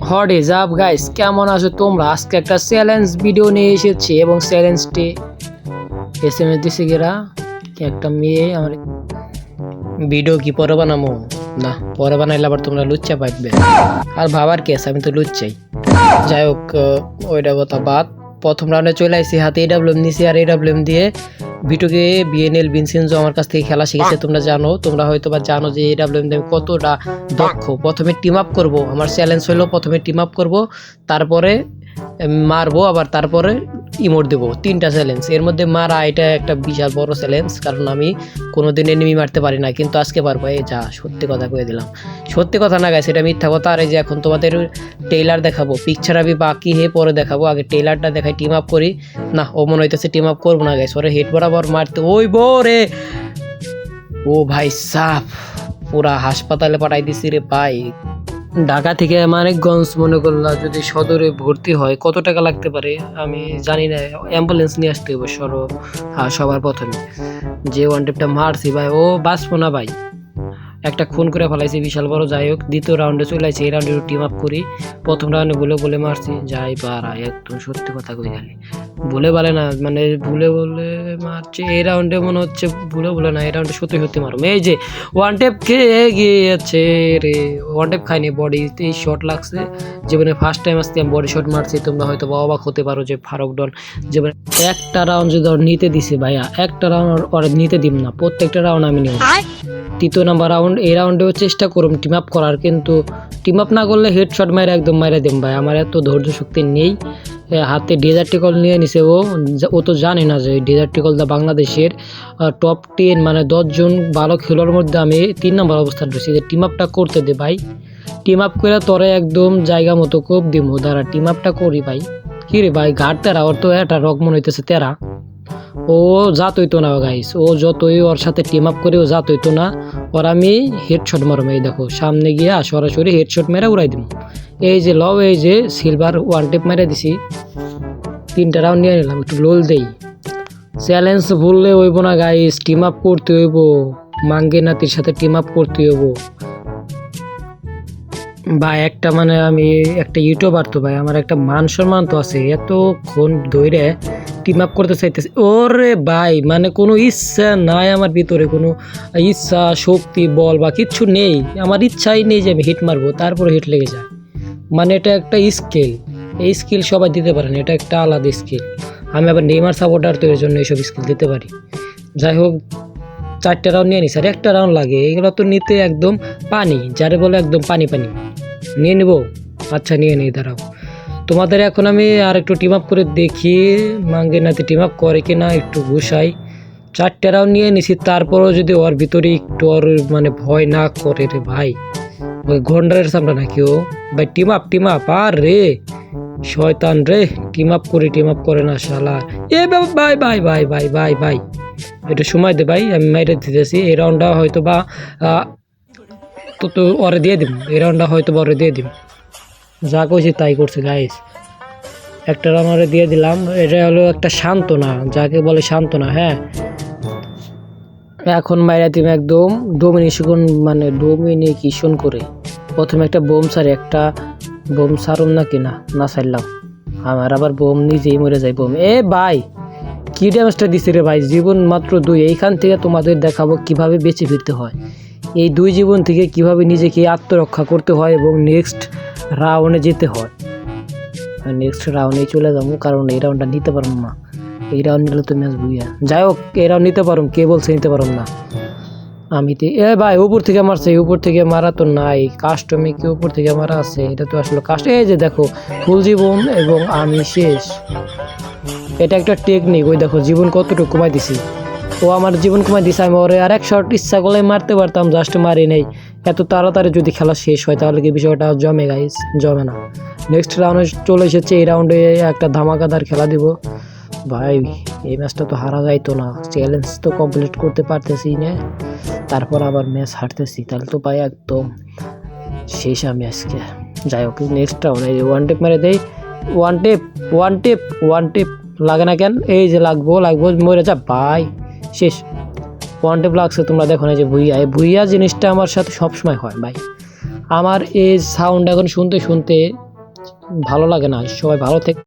Hot is guys কেমন আছো তোমরা? আজকে একটা চ্যালেঞ্জ ভিডিও নিয়ে এসেছি এবং চ্যালেঞ্জটি এস এম এস দিছে গেরা একটা মেয়ে আমার ভিডিও কি পরে বানাবো না, পরে বানাইলে আবার তোমরা লুচ্চা পাইবে। আর ভাবার কেস আমি তো লুচ্চাই। যাই হোক ওইটা কথা বাদ। প্রথম রাউন্ডে চলে আসছি হাতে এডাব্লিউএম নিছি আর এডাব্লিউএম দিয়ে ভিডিওকে বিএনএল বিনসেনজো আমার কাছ থেকে খেলা শিখেছে, তোমরা জানো। তোমরা হয়তো বা জানো যে এডাব্লিউএম আমি কতটা দক্ষ। প্রথমে টিম আপ করব। আমার চ্যালেঞ্জ হলো প্রথমে টিম আপ করব, তারপরে মারবো, আবার তারপরে ইমোট দেবো। তিনটা চ্যালেঞ্জ এর মধ্যে মারা, এটা একটা বিশাল বড় চ্যালেঞ্জ কারণ আমি কোনোদিন এনিমি মারতে পারি না। কিন্তু আজকে পারব। এই যা, সত্যি কথা কয়ে দিলাম। সত্যি কথা না গাইছে এটা মিথ্যা কথা। আর এই যে এখন তোমাদের টেইলার দেখাবো। পিকচার আমি বাকি হয়ে পরে দেখাবো। আগে টেইলারটা দেখাই টিম আপ করি। না ও মনে হইতেছে টিম আপ করব না গাইস। ওরে হেড বরাবর মারতে ওই রে। ও ভাই সাফ, পুরা হাসপাতালে পাঠাই দিছি রে ভাই। ঢাকা থেকে মানিকগঞ্জ মনে করলাম যদি সদরে ভর্তি হয়, কত টাকা লাগতে পারে? আমি জানি না অ্যাম্বুলেন্স নিয়ে আসতে হবে সর হ্যাঁ সবার প্রথমে। যে ওয়ান টেপটা মারছি ভাই, ও বাঁচবো না ভাই। একটা খুন করে ফেলাইছি, বিশাল বড়, যাই হোক, দ্বিতীয় রাউন্ডে চলে আসছে, এই রাউন্ডে টিম আপ করি। প্রথম রাউন্ডে বলে বলে মারছি, যাই পারা একদম সত্যি কথা কই খালি বলে বলে না মানে ভুলে বলে মারছে, এই রাউন্ডে মনে হচ্ছে ভুলে বলে না, এই রাউন্ডে সত্যি সত্যি মারো এই যে ওয়ান টেপ খেয়ে গিয়েছে রে ওয়ান টেপ খাইনি বডিতে শট লাগছে। জীবনে ফার্স্ট টাইম আজকে আমি বডি শট মারছি, তোমরা হয়তো বা অবাক হতে পারো যে ফারুক ডন জীবনে একটা রাউন্ড যদি নিতে দিছে ভাইয়া, একটা রাউন্ড নিতে দিব না, প্রত্যেকটা রাউন্ড আমি নেব। তৃতীয় নাম্বার রাউন্ড এই রাউন্ডেও চেষ্টা করুম টিম আপ করার, কিন্তু টিম আপ না করলে হেডশট মারে একদম মারে দেম ভাই। আমার এত ধৈর্য শক্তি নেই। হাতে ডেজার্টিকল নিয়ে নিছে ও। ও তো জানে না যে ডেজার্টিকল দা বাংলাদেশের টপ টেন মানে দশজন ভালো খেলোয়াড়ের মধ্যে আমি তিন নম্বর অবস্থান রয়েছি যে টিম আপটা করতে দে ভাই। টিম আপ করে তোরে একদম জায়গা মতো কোপ দিমু। দাঁড়া টিম আপটা করি ভাই। কি রে ভাই, ঘাট তেরা, ওর তো একটা রক মনে হইতেছে তেরা। ও জাত হইতো না গাইস ও যতই ওর সাথে টিম আপ করে ও জাত হইতো না, ওর আমি হেডশট মারবো, এই দেখো, সামনে গিয়ে সরাসরি হেডশট মেরে উড়াই দিব এই যে লও এই যে সিলভার ওয়ান টেপ মেরে দিছি। তিনটা রাউন্ড নিয়ে নিলাম, একটু লোল দেই। চ্যালেঞ্জ ভুললে হইব না গাইস টিম আপ করতে হইব। মাঙ্গে নাতির সাথে টিম আপ করতে হইব। ভাই একটা মানে আমি একটা ইউটিউবার তো ভাই, আমার একটা মান সম্মান তো আছে। এতক্ষণ ধরে টিম আপ করতে চাইতেছে। ওরে ভাই মানে কোনো ইচ্ছা নাই আমার ভিতরে, কোনো ইচ্ছা, শক্তি, বল বা কিচ্ছু নেই। আমার ইচ্ছাই নেই যে আমি হিট মারবো তারপরে হিট লেগে যায়। মানে এটা একটা স্কিল এই স্কিল সবাই দিতে পারে না, এটা একটা আলাদা স্কিল আমি আবার নেইমার সাপোর্টার তো এর জন্য এইসব স্কিল দিতে পারি। যাই হোক চারটে রাউন্ড নিয়ে নিস আর একটা রাউন্ড লাগে। এগুলো তো নিতে একদম পানি যারে বলে একদম পানি পানি। নিয়ে নিব? আচ্ছা নিয়ে নিই দাঁড়াও। তোমাদের এখন আমি আর একটু টিম আপ করে দেখি মাঙ্গে নাতে টিম আপ করে কি না একটু ঘুষাই চারটে রাউন্ড নিয়ে নিছি তারপরেও যদি ওর ভিতরে একটু ওর মানে ভয় না করে রে ভাই। ওই গন্ডারের সামনে নাকি ও? ভাই টিম আপ টিম আপ আর! রে শয়তান রে টিম আপ করে টিম আপ করে না শালা। এ বাবা, ভাই ভাই ভাই ভাই ভাই ভাই। একটু সময় দে ভাই, আমি মাইরে দিতেছি। এই রাউন্ডটা হয়তো বা তো তো ওরে দিয়ে দিম। এই রাউন্ডটা হয়তো বা ওরে দিয়ে দিম। যা কইছি তাই করছে গাইস একটা রাউন্ড ওরে দিয়ে দিলাম। এটা হলো একটা সান্ত্বনা, যাকে বলে সান্ত্বনা হ্যাঁ? এখন মাইরা দিম একদম ডোমিনেশন মানে ডোমিনেশন করে। প্রথমে একটা বোম সারি একটা বোম সারুম না না সারলাম আমার আবার বোম নিজেই মরে যায়, বোম। এ ভাই! কি ড্যামেজটা দিছে রে ভাই? জীবন মাত্র দুই। এইখান থেকে তোমাদের দেখাবো কীভাবে বেঁচে ফিরতে হয়। এই দুই জীবন থেকে কীভাবে নিজেকে আত্মরক্ষা করতে হয় এবং নেক্সট রাউন্ডে যেতে হয়। নেক্সট রাউন্ডে চলে যাব, কারণ এই রাউন্ডটা নিতে পারব না। এই রাউন্ড নিলে তো ম্যাচ বুইয়া যাই হোক, এই রাউন্ড নিতে পারুম, কে বলছে নিতে পারুম না। আমি তো এ ভাই, উপর থেকে মারছে, উপর থেকে মারা তো নাই। কাস্টমে কি উপর থেকে মারা আছে, এটা তো আসলে কাস্ট এই যে দেখো ফুল জীবন এবং আমি শেষ। এটা একটা টেকনিক ওই দেখো, জীবন কতটুকু কমাই দিছি। ও আমার জীবন কমাই দিছে, আমি ওরে আর এক শট ইচ্ছা করলে মারতে পারতাম জাস্ট মারি নেই। এত তাড়াতাড়ি যদি খেলা শেষ হয়, তাহলে কি বিষয়টা জমে গাইস জমে না। নেক্সট রাউন্ডে চলে এসেছে, এই রাউন্ডে একটা ধামাকাদার খেলা দিব। ভাই, এই ম্যাচটা তো হারা যাইতো না। চ্যালেঞ্জ তো কমপ্লিট করতে পারতেছি না। তারপর আবার ম্যাচ হারতেছি, তাহলে তো ভাই একদম শেষ আমি আজকে। যাই হোক নেক্সট রাউন্ড ওয়ান টেপ মেরে দেই। One tape one tape one tape লাগে না কেন? এই যে লাগবো লাগবো, মরে যা ভাই শেষ। ওয়ান টেপ লাগছে তোমরা দেখো না যে ভুইয়া। এই ভুইয়া জিনিসটা আমার সাথে সবসময় হয় ভাই আমার এই সাউন্ড এখন শুনতে শুনতে ভালো লাগে না। সবাই ভালো থেকে